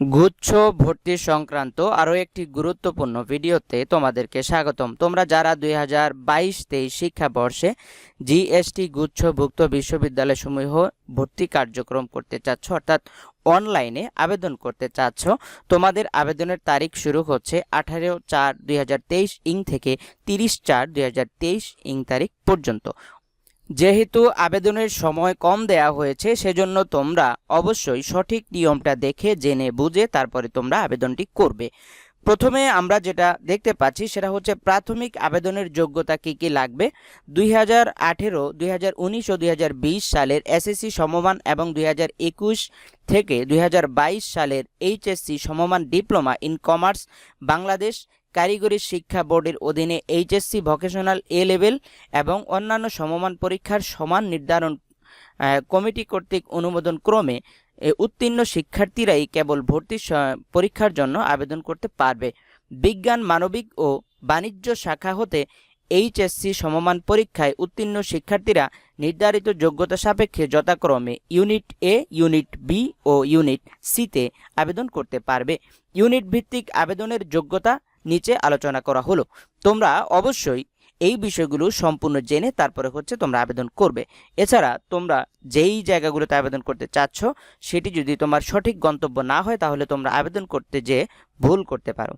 গুচ্ছ ভর্তি সংক্রান্ত আরও একটি গুরুত্বপূর্ণ ভিডিওতে তোমাদেরকে স্বাগতম। তোমরা যারা দুই হাজার বাইশ তেইশ শিক্ষাবর্ষে জিএসটি গুচ্ছভুক্ত বিশ্ববিদ্যালয়সমূহ ভর্তি কার্যক্রম করতে চাচ্ছ, অর্থাৎ অনলাইনে আবেদন করতে চাচ্ছ, তোমাদের আবেদনের তারিখ শুরু হচ্ছে আঠারো চার দুই ইং থেকে তিরিশ চার দুই ইং তারিখ পর্যন্ত। যেহেতু আবেদনের সময় কম দেয়া হয়েছে, সেজন্য তোমরা অবশ্যই সঠিক নিয়মটা দেখে, জেনে, বুঝে তারপরে তোমরা আবেদনটি করবে। প্রথমে আমরা যেটা দেখতে পাচ্ছি, সেটা হচ্ছে প্রাথমিক আবেদনের যোগ্যতা কি কি লাগবে? দুই হাজার আঠেরো, দুই ও দুই হাজার বিশ সালের এসএসসি সমমান এবং দুই হাজার একুশ থেকে দুই হাজার বাইশ সালের এইচএসসি সমমান ডিপ্লোমা ইন কমার্স বাংলাদেশ কারিগরি শিক্ষা বোর্ডের অধীনে এইচএসসি ভোকেশনাল এ লেভেল এবং অন্যান্য সমমান পরীক্ষার সমান নির্ধারণ কমিটি কর্তৃক অনুমোদন ক্রমে উত্তীর্ণ শিক্ষার্থীরাই কেবল ভর্তি পরীক্ষার জন্য আবেদন করতে পারবে। বিজ্ঞান, মানবিক ও বাণিজ্য শাখা হতে এইচএসসি সমমান পরীক্ষায় উত্তীর্ণ শিক্ষার্থীরা নির্ধারিত যোগ্যতা সাপেক্ষে যথাক্রমে ইউনিট এ, ইউনিট বি ও ইউনিট সিতে আবেদন করতে পারবে। ইউনিট ভিত্তিক আবেদনের যোগ্যতা নিচে আলোচনা করা হলো। তোমরা অবশ্যই এই বিষয়গুলো সম্পূর্ণ জেনে তারপরে হচ্ছে তোমরা আবেদন করবে। এছাড়া তোমরা যেই জায়গাগুলোতে আবেদন করতে চাচ্ছ, সেটি যদি তোমার সঠিক গন্তব্য না হয়, তাহলে তোমরা আবেদন করতে যে ভুল করতে পারো।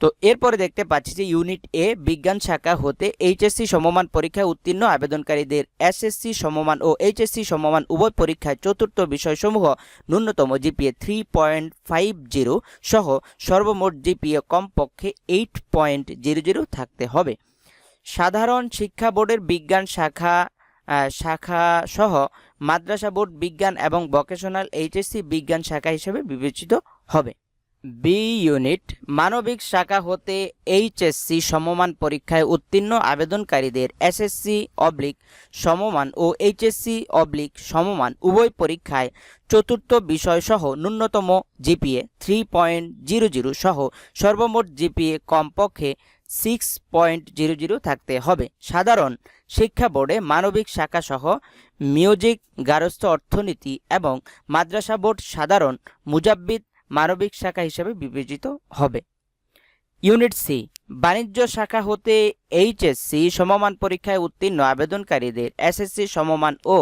তো এরপরে দেখতে পাচ্ছি যে ইউনিট এ বিজ্ঞান শাখা হতে এইচএসসি সমমান পরীক্ষায় উত্তীর্ণ আবেদনকারীদের এসএসসি সমমান ও এইচএসসি সমমান উভয় পরীক্ষায় চতুর্থ বিষয়সমূহ ন্যূনতম GPA three point five zero সহ সর্বমোট জিপিএ কমপক্ষে এইট পয়েন্ট জিরো জিরো থাকতে হবে। সাধারণ শিক্ষা বোর্ডের বিজ্ঞান শাখা শাখা সহ মাদ্রাসা বোর্ড বিজ্ঞান এবং ভোকেশনাল এইচএসসি বিজ্ঞান শাখা হিসেবে বিবেচিত হবে। বি ইউনিট মানবিক শাখা হতে এইচএসসি সমমান পরীক্ষায় উত্তীর্ণ আবেদনকারীদের এসএসসি অবলিক সমমান ও এইচএসসি অবলিক সমমান উভয় পরীক্ষায় চতুর্থ বিষয়সহ ন্যূনতম GPA three point zero zero সহ সর্বমোট জিপিএ কমপক্ষে সিক্স পয়েন্ট জিরো জিরো থাকতে হবে। সাধারণ শিক্ষা বোর্ডে মানবিক শাখা সহ মিউজিক, গারস্থ অর্থনীতি এবং মাদ্রাসা বোর্ড সাধারণ মুজাব্বিদ মানবিক শাখা হিসেবে বিবেচিত হবে। ইউনিট সি বাণিজ্য শাখা হতে এইচএসসি সমমান পরীক্ষায় উত্তীর্ণ আবেদনকারীদের এসএসসি সমমান ও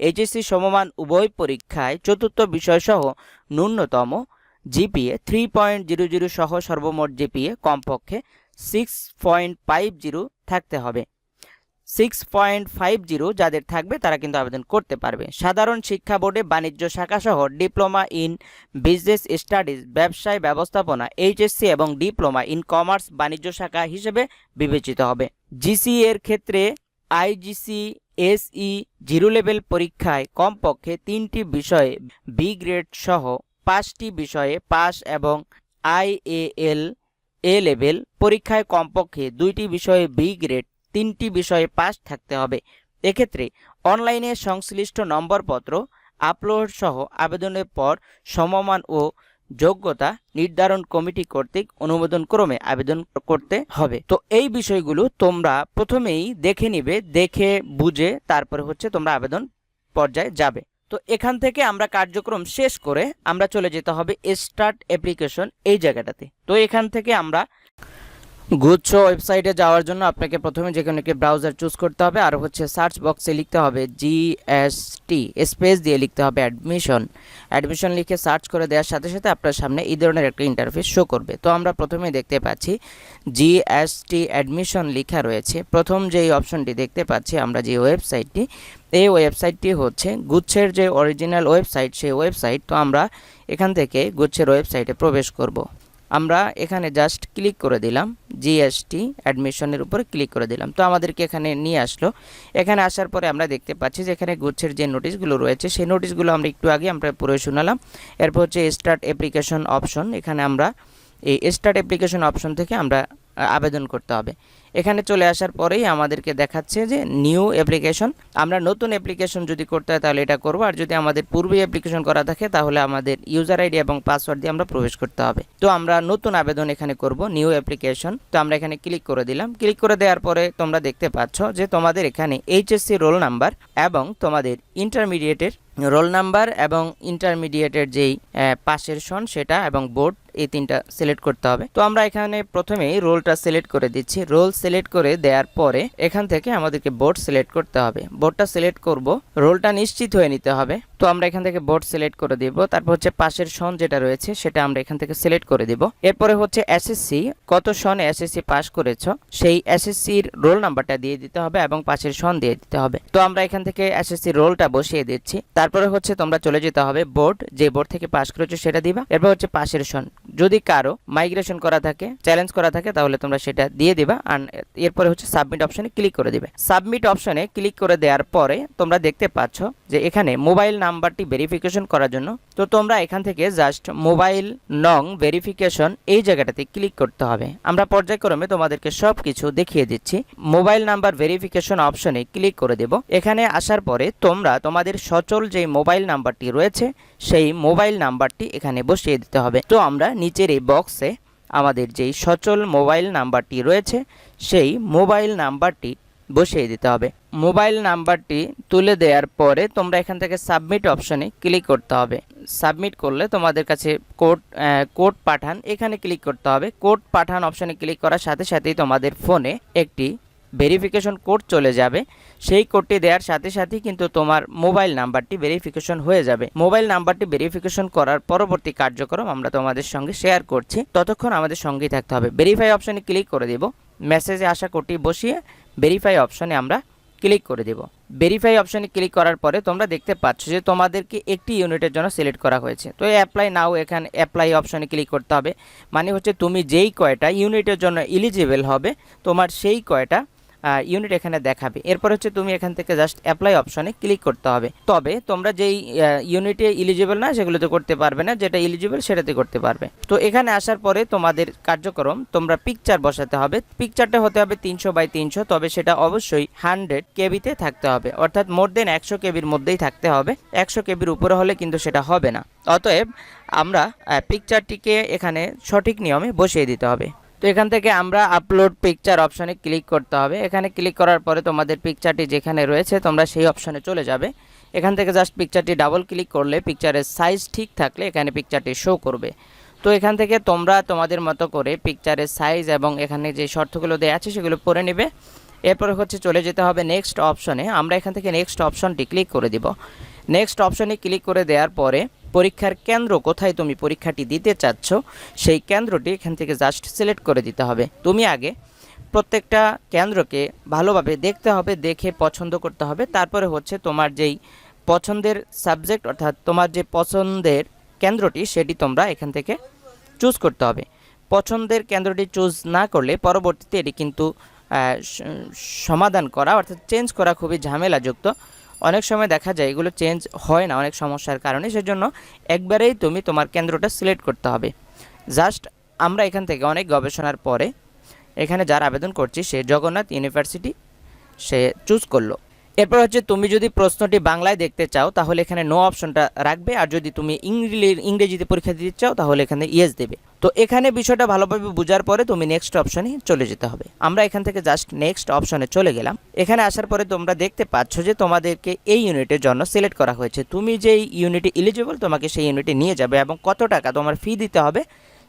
এইচএসসি সমমান উভয় পরীক্ষায় চতুর্থ বিষয়সহ ন্যূনতম GPA three point zero zero সহ সর্বমোট জিপিএ কমপক্ষে সিক্স পয়েন্ট ফাইভ জিরো থাকতে হবে। সিক্স পয়েন্ট ফাইভ জিরো যাদের থাকবে তারা কিন্তু আবেদন করতে পারবে। সাধারণ শিক্ষা বোর্ডে বাণিজ্য শাখা সহ ডিপ্লোমা ইন বিজনেস স্টাডিজ, ব্যবসায় ব্যবস্থাপনা, এইচএসসি এবং ডিপ্লোমা ইন কমার্স বাণিজ্য শাখা হিসেবে বিবেচিত হবে। জিসি এর ক্ষেত্রে আইজিসি এসই জিরো লেভেল পরীক্ষায় কমপক্ষে তিনটি বিষয়ে বি গ্রেড সহ পাঁচটি বিষয়ে পাস এবং আইএএল এ লেভেল পরীক্ষায় কমপক্ষে দুইটি বিষয়ে বি গ্রেড তিনটি বিষয়ে পাস থাকতে হবে। এক্ষেত্রে অনলাইনে সংশ্লিষ্ট নম্বরপত্র আপলোড সহ আবেদনের পর সমমান ও যোগ্যতা নির্ধারণ কমিটি কর্তৃক অনুমোদন ক্রমে আবেদন করতে হবে। তো এই বিষয়গুলো তোমরা প্রথমেই দেখে নিবে, দেখে বুঝে তারপরে হচ্ছে তোমরা আবেদন পর্যায়ে যাবে। তো এখান থেকে আমরা কার্যক্রম শেষ করে আমরা চলে যেতে হবে স্টার্ট অ্যাপ্লিকেশন এই জায়গাটাতে। তো এখান থেকে আমরা গুচ্ছ ওয়েবসাইটে যাওয়ার জন্য আপনাকে প্রথমে যে কোনো একটি ব্রাউজার চুজ করতে হবে আর হচ্ছে সার্চ বক্সে লিখতে হবে জিএসটি স্পেস দিয়ে লিখতে হবে অ্যাডমিশন অ্যাডমিশন লিখে সার্চ করে দেওয়ার সাথে সাথে আপনার সামনে এই ধরনের একটা ইন্টারফেস শো করবে। তো আমরা প্রথমে দেখতে পাচ্ছি জিএসটি অ্যাডমিশন লেখা রয়েছে। প্রথম যেই অপশনটি দেখতে পাচ্ছি আমরা যে ওয়েবসাইটটি, এই ওয়েবসাইটটি হচ্ছে গুচ্ছের যে অরিজিনাল ওয়েবসাইট সেই ওয়েবসাইট তো আমরা এখান থেকে গুচ্ছের ওয়েবসাইটে প্রবেশ করব। আমরা এখানে জাস্ট ক্লিক করে দিলাম জিএসটি অ্যাডমিশনের উপর ক্লিক করে দিলাম। তো আমাদেরকে এখানে নিয়ে আসলো। এখানে আসার পরে আমরা দেখতে পাচ্ছি যে এখানে গুচ্ছের যে নোটিশগুলো রয়েছে, সেই নোটিশগুলো আমরা একটু আগে আমরা পড়ে শোনালাম। এরপর হচ্ছে স্টার্ট অ্যাপ্লিকেশন অপশন এখানে আমরা এই স্টার্ট অ্যাপ্লিকেশন অপশন থেকে আমরা আবেদন করতে হবে। এখানে চলে আসার পরেই আমাদেরকে দেখাচ্ছে যে নিউ অ্যাপ্লিকেশন, আমরা নতুন অ্যাপ্লিকেশন যদি করতে হয় তাহলে এটা করব, আর যদি আমাদের পূর্বে অ্যাপ্লিকেশন করা থাকে তাহলে আমাদের ইউজার আইডি এবং পাসওয়ার্ড দিয়ে আমরা প্রবেশ করতে হবে। তো আমরা নতুন আবেদন এখানে করব, নিউ অ্যাপ্লিকেশন। তো আমরা এখানে ক্লিক করে দিলাম। ক্লিক করে দেওয়ার পরে তোমরা দেখতে পাচ্ছ যে তোমাদের এখানে এইচএসসি রোল নাম্বার এবং তোমাদের ইন্টারমিডিয়েটের রোল নাম্বার এবং ইন্টারমিডিয়েটের যেই পাশের সন সেটা এবং বোর্ড এই তিনটা সিলেক্ট করতে হবে। তো আমরা এখানে প্রথমেই রোলটা সিলেক্ট করে দিচ্ছি। রোল সিলেক্ট করে দেওয়ার পরে এখান থেকে আমাদেরকে বোর্ড সিলেক্ট করতে হবে। বোর্ডটা সিলেক্ট করব, রোলটা নিশ্চিত হয়ে নিতে হবে। তো আমরা এখান থেকে বোর্ড সিলেক্ট করে দিব। তারপর হচ্ছে পাশের সন যেটা রয়েছে সেটা আমরা এখান থেকে সিলেক্ট করে দিব। এরপরে হচ্ছে এসএসসি কত সনে এসএসসি পাস করেছ, সেই এসএসসির রোল নাম্বারটা দিয়ে দিতে হবে এবং পাশের সন দিয়ে দিতে হবে। তো আমরা এখান থেকে এসএসসি রোলটা বসিয়ে দিচ্ছি। তারপরে হচ্ছে তোমরা চলে যেতে হবে বোর্ড যে বোর্ড থেকে পাস করেছ সেটা দিবা। এরপর হচ্ছে পাশের সন। যদি কারও মাইগ্রেশন করা থাকে চ্যালেঞ্জ করা থাকে, তাহলে তোমরা সেটা দিয়ে দিবা আর এরপরে হচ্ছে সাবমিট অপশনে ক্লিক করে দিবে। সাবমিট অপশনে ক্লিক করে দেওয়ার পরে তোমরা দেখতে পাচ্ছ যে এখানে মোবাইল নাম্বারটি ভেরিফিকেশন করার জন্য, তো তোমরা এখান থেকে জাস্ট মোবাইল নং ভেরিফিকেশন এই জায়গাটাতে ক্লিক করতে হবে। আমরা পর্যায়ক্রমে তোমাদেরকে সব কিছু দেখিয়ে দিচ্ছি। মোবাইল নাম্বার ভেরিফিকেশন অপশনে ক্লিক করে দেব। এখানে আসার পরে তোমরা তোমাদের সচল যে মোবাইল নাম্বারটি রয়েছে সেই মোবাইল নাম্বারটি এখানে বসিয়ে দিতে হবে। তো আমরা নিচের এই বক্সে আমাদের যেই সচল মোবাইল নাম্বারটি রয়েছে, সেই মোবাইল নাম্বারটি বসিয়ে দিতে হবে। মোবাইল নাম্বারটি তুলে দেওয়ার পরে তোমরা এখান থেকে সাবমিট অপশনে ক্লিক করতে হবে। সাবমিট করলে তোমাদের কাছে কোড কোড পাঠান। এখানে ক্লিক করতে হবে। কোড পাঠান অপশনে ক্লিক করার সাথে সাথেই তোমাদের ফোনে একটি ভেরিফিকেশন কোড চলে যাবে। সেই কোডটি দেওয়ার সাথে সাথেই কিন্তু তোমার মোবাইল নাম্বারটি ভেরিফিকেশন হয়ে যাবে। মোবাইল নাম্বারটি ভেরিফিকেশন করার পরবর্তী কার্যক্রম আমরা তোমাদের সঙ্গে শেয়ার করছি। ততক্ষণ আমাদের সঙ্গেই থাকতে হবে। ভেরিফাই অপশনে ক্লিক করে দেব। মেসেজে আসা কোডটি বসিয়ে ভেরিফাই অপশনে আমরা ক্লিক করে দেব। ভেরিফাই অপশনে ক্লিক করার পরে তোমরা দেখতে পাচ্ছ যে তোমাদেরকে একটি ইউনিটের জন্য সিলেক্ট করা হয়েছে। তো অ্যাপ্লাই নাও এখানে অ্যাপ্লাই অপশনে ক্লিক করতে হবে। মানে হচ্ছে তুমি যেই কয়টা ইউনিটের জন্য এলিজিবল হবে, তোমার সেই কয়টা ইউনিট এখানে দেখাবে। এরপর হচ্ছে তুমি এখান থেকে জাস্ট অ্যাপ্লাই অপশনে ক্লিক করতে হবে। তবে তোমরা যেই ইউনিটে এলিজিবল না, সেগুলোতে করতে পারবে না। যেটা এলিজিবল সেটাতে করতে পারবে। তো এখানে আসার পরে তোমাদের কার্যক্রম, তোমরা পিকচার বসাতে হবে। পিকচারটা হতে হবে তিনশো বাই তিনশো, তবে সেটা অবশ্যই হান্ড্রেড কেবিতে থাকতে হবে। অর্থাৎ মোর দেন একশো কেবির মধ্যেই থাকতে হবে। একশো কেবির উপরে হলে কিন্তু সেটা হবে না। অতএব আমরা পিকচারটিকে এখানে সঠিক নিয়মে বসিয়ে দিতে হবে। তো এখান থেকে আমরা আপলোড পিকচার অপশনে ক্লিক করতে হবে। এখানে ক্লিক করার পরে তোমাদের পিকচারটি যেখানে রয়েছে, তোমরা সেই অপশনে চলে যাবে। এখান থেকে জাস্ট পিকচারটি ডাবল ক্লিক করলে পিকচারের সাইজ ঠিক থাকলে এখানে পিকচারটি শো করবে। তো এখান থেকে তোমরা তোমাদের মতো করে পিকচারের সাইজ এবং এখানে যে শর্তগুলো দেওয়া আছে সেগুলো পরে নেবে। এরপরে হচ্ছে চলে যেতে হবে নেক্সট অপশনে আমরা এখান থেকে নেক্সট অপশনটি ক্লিক করে দিব। নেক্সট অপশনে ক্লিক করে দেওয়ার পরে পরীক্ষার কেন্দ্র কোথায় তুমি পরীক্ষাটি দিতে চাচ্ছ, সেই কেন্দ্রটি এখান থেকে জাস্ট সিলেক্ট করে দিতে হবে। তুমি আগে প্রত্যেকটা কেন্দ্রকে ভালোভাবে দেখতে হবে, দেখে পছন্দ করতে হবে। তারপরে হচ্ছে তোমার যেই পছন্দের সাবজেক্ট অর্থাৎ তোমার যে পছন্দের কেন্দ্রটি, সেটি তোমরা এখান থেকে চুজ করতে হবে। পছন্দের কেন্দ্রটি চুজ না করলে পরবর্তীতে এটি কিন্তু সমাধান করা অর্থাৎ চেঞ্জ করা খুবই ঝামেলাযুক্ত। অনেক সময় দেখা যায় এগুলো চেঞ্জ হয় না অনেক সমস্যার কারণে, সেজন্য একবারেই তুমি তোমার কেন্দ্রটা সিলেক্ট করতে হবে। জাস্ট আমরা এখান থেকে অনেক গবেষণার পরে এখানে যার আবেদন করছি সে জগন্নাথ ইউনিভার্সিটি সে চুজ করল। এরপর হচ্ছে তুমি যদি প্রশ্নটি বাংলায় দেখতে চাও, তাহলে এখানে নো অপশনটা রাখবে। আর যদি তুমি ইংরেজিতে পরীক্ষা দিতে চাও, তাহলে এখানে ইয়েস দেবে। তো এখানে বিষয়টা ভালোভাবে বোঝার পরে তুমি নেক্সট অপশনে চলে যেতে হবে। আমরা এখান থেকে জাস্ট নেক্সট অপশনে চলে গেলাম। এখানে আসার পরে তোমরা দেখতে পাচ্ছ যে তোমাদেরকে এই ইউনিটের জন্য সিলেক্ট করা হয়েছে। তুমি যেই ইউনিটে এলিজিবল তোমাকে সেই ইউনিটে নিয়ে যাবে এবং কত টাকা তোমার ফি দিতে হবে,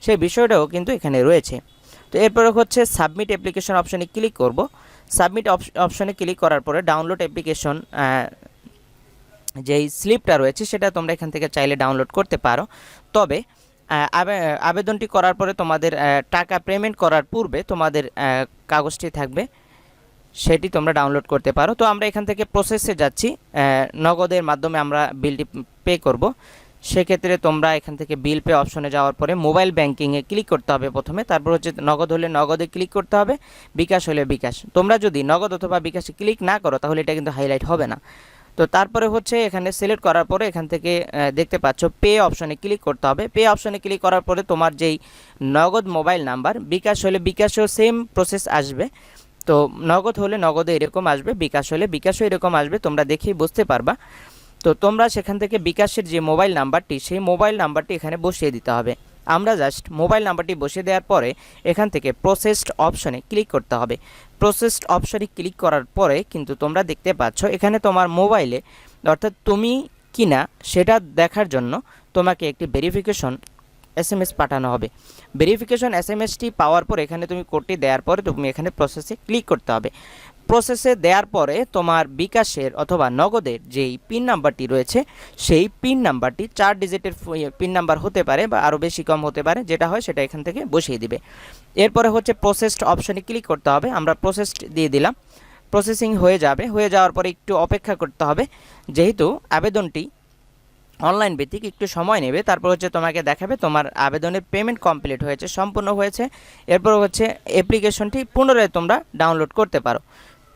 সেই বিষয়টাও কিন্তু এখানে রয়েছে। তো এরপরে হচ্ছে সাবমিট অ্যাপ্লিকেশন অপশনে ক্লিক করব। সাবমিট অপশনে ক্লিক করার পরে ডাউনলোড অ্যাপ্লিকেশন যেই স্লিপটা রয়েছে সেটা তোমরা এখান থেকে চাইলে ডাউনলোড করতে পারো। তবে আবে- আবেদনটি করার পরে তোমাদের টাকা পেমেন্ট করার পূর্বে তোমাদের কাগজটি থাকবে, সেটি তোমরা ডাউনলোড করতে পারো। তো আমরা এখান থেকে প্রসেসে যাচ্ছি নগদের মাধ্যমে আমরা বিলটি পে করব। সেক্ষেত্রে তোমরা এখান থেকে বিল পে অপশনে যাওয়ার পরে মোবাইল ব্যাংকিংয়ে ক্লিক করতে হবে প্রথমে। তারপর হচ্ছে নগদ হলে নগদে ক্লিক করতে হবে, বিকাশ হলে বিকাশ। তোমরা যদি নগদ অথবা বিকাশে ক্লিক না করো, তাহলে এটা কিন্তু হাইলাইট হবে না। তো তারপরে হচ্ছে এখানে সিলেক্ট করার পরে এখান থেকে দেখতে পাচ্ছ পে অপশনে ক্লিক করতে হবে। পে অপশনে ক্লিক করার পরে তোমার যেই নগদ মোবাইল নাম্বার বিকাশ হলে বিকাশেও সেম প্রসেস আসবে। তো নগদ হলে নগদে এরকম আসবে, বিকাশ হলে বিকাশও এরকম আসবে, তোমরা দেখেই বুঝতে পারবা। তো তোমরা সেখান থেকে বিকাশের যে মোবাইল নাম্বারটি, সেই মোবাইল নাম্বারটি এখানে বসিয়ে দিতে হবে। আমরা জাস্ট মোবাইল নাম্বারটি বসিয়ে দেওয়ার পরে এখান থেকে প্রসেসড অপশনে ক্লিক করতে হবে। প্রসেসড অপশনে ক্লিক করার পরে কিন্তু তোমরা দেখতে পাচ্ছ, এখানে তোমার মোবাইলে, অর্থাৎ তুমি কিনা সেটা দেখার জন্য তোমাকে একটি ভেরিফিকেশন এস এম এস পাঠানো হবে। ভেরিফিকেশন এস এম এসটি পাওয়ার পর এখানে তুমি কোডটি দেওয়ার পরে তুমি এখানে প্রসেসে ক্লিক করতে হবে। প্রসেসে দেওয়ার পরে তোমার বিকাশের অথবা নগদের যেই পিন নাম্বারটি রয়েছে, সেই পিন নাম্বারটি চার ডিজিটের পিন নাম্বার হতে পারে বা আরও বেশি কম হতে পারে, যেটা হয় সেটা এখান থেকে বসিয়ে দিবে। এরপরে হচ্ছে প্রসেসড অপশনে ক্লিক করতে হবে, আমরা প্রসেসড দিয়ে দিলাম। প্রসেসিং হয়ে যাবে, হয়ে যাওয়ার পরে একটু অপেক্ষা করতে হবে। যেহেতু আবেদনটি অনলাইন ভিত্তিক, একটু সময় নেবে, তারপর হচ্ছে তোমাকে দেখাবে তোমার আবেদনের পেমেন্ট কমপ্লিট হয়েছে, সম্পূর্ণ হয়েছে। এরপর হচ্ছে অ্যাপ্লিকেশনটি পুনরায় তোমরা ডাউনলোড করতে পারো।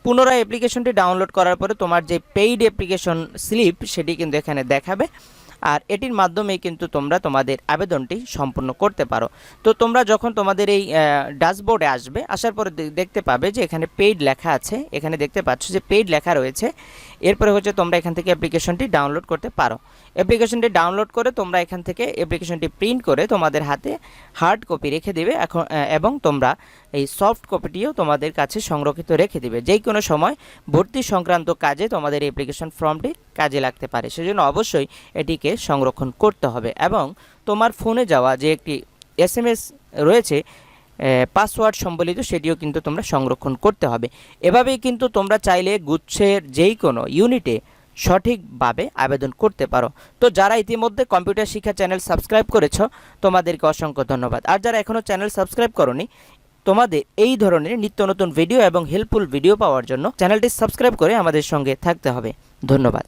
পুনরায় অ্যাপ্লিকেশনটি ডাউনলোড করার পরে তোমার যে পেইড অ্যাপ্লিকেশন স্লিপ সেটি কিন্তু এখানে দেখাবে। আর এটির মাধ্যমে কিন্তু তোমরা তোমাদের আবেদনটি সম্পূর্ণ করতে পারো। তো তোমরা যখন তোমাদের এই ড্যাশবোর্ডে আসবে, আসার পরে দেখতে পাবে যে এখানে পেইড লেখা আছে। এখানে দেখতে পাচ্ছ যে পেইড লেখা রয়েছে। এরপরে হচ্ছে তোমরা এখান থেকে অ্যাপ্লিকেশনটি ডাউনলোড করতে পারো। অ্যাপ্লিকেশনটি ডাউনলোড করে তোমরা এখান থেকে অ্যাপ্লিকেশনটি প্রিন্ট করে তোমাদের হাতে হার্ড কপি রেখে দিবে। এখন এবং তোমরা এই সফট কপিটিও তোমাদের কাছে সংরক্ষিত রেখে দিবে। যেই কোনো সময় ভর্তি সংক্রান্ত কাজে তোমাদের অ্যাপ্লিকেশন ফর্মটি কাজে লাগতে পারে। সেজন্য অবশ্যই এটিকে সংরক্ষণ করতে হবে। এবং তোমার ফোনে যাওয়া যে একটি এস রয়েছে পাসওয়ার্ড সম্বলিত সেটিও কিন্তু তোমরা সংরক্ষণ করতে হবে। এভাবেই কিন্তু তোমরা চাইলে গুচ্ছের যেই কোনো ইউনিটে সঠিকভাবে আবেদন করতে পারো। তো যারা ইতিমধ্যে কম্পিউটার শিক্ষা চ্যানেল সাবস্ক্রাইব করেছ, তোমাদেরকে অসংখ্য ধন্যবাদ। আর যারা এখনও চ্যানেল সাবস্ক্রাইব করনি, তোমাদের এই ধরনের নিত্য নতুন ভিডিও এবং হেল্পফুল ভিডিও পাওয়ার জন্য চ্যানেলটি সাবস্ক্রাইব করে আমাদের সঙ্গে থাকতে হবে। ধন্যবাদ।